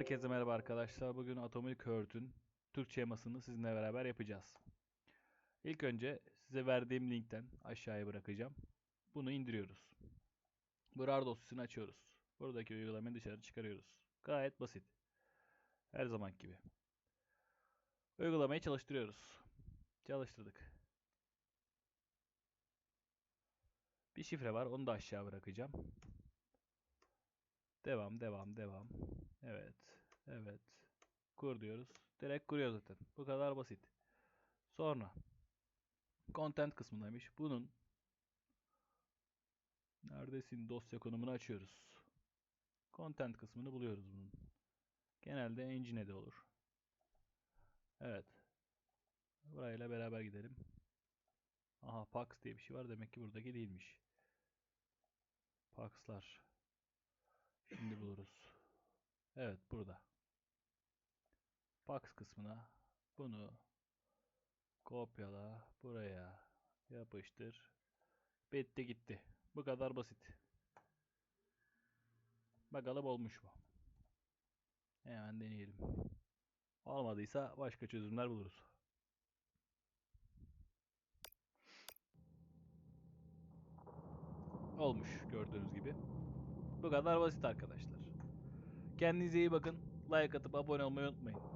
Herkese merhaba arkadaşlar. Bugün Atomic Heart'ün Türkçe yamasını sizinle beraber yapacağız. İlk önce size verdiğim linkten aşağıya bırakacağım. Bunu indiriyoruz. Bu RAR dosyasını açıyoruz. Buradaki uygulamayı dışarı çıkarıyoruz. Gayet basit. Her zaman gibi. Uygulamayı çalıştırıyoruz. Çalıştırdık. Bir şifre var. Onu da aşağı bırakacağım. Devam, devam, devam. Evet. Kur diyoruz. Direkt kuruyor zaten. Bu kadar basit. Sonra content kısmındaymış. Bunun neredesin dosya konumunu açıyoruz. Content kısmını buluyoruz bunun. Genelde engine'de olur. Evet. Burayla beraber gidelim. Aha Pax diye bir şey var. Demek ki buradaki değilmiş. Pax'lar. Şimdi buluruz. Evet burada. Pax kısmına bunu kopyala buraya yapıştır. Bitti gitti. Bu kadar basit. Bakalım olmuş mu? Hemen deneyelim. Olmadıysa başka çözümler buluruz. Olmuş gördüğünüz gibi. Bu kadar basit arkadaşlar. Kendinize iyi bakın. Like atıp abone olmayı unutmayın.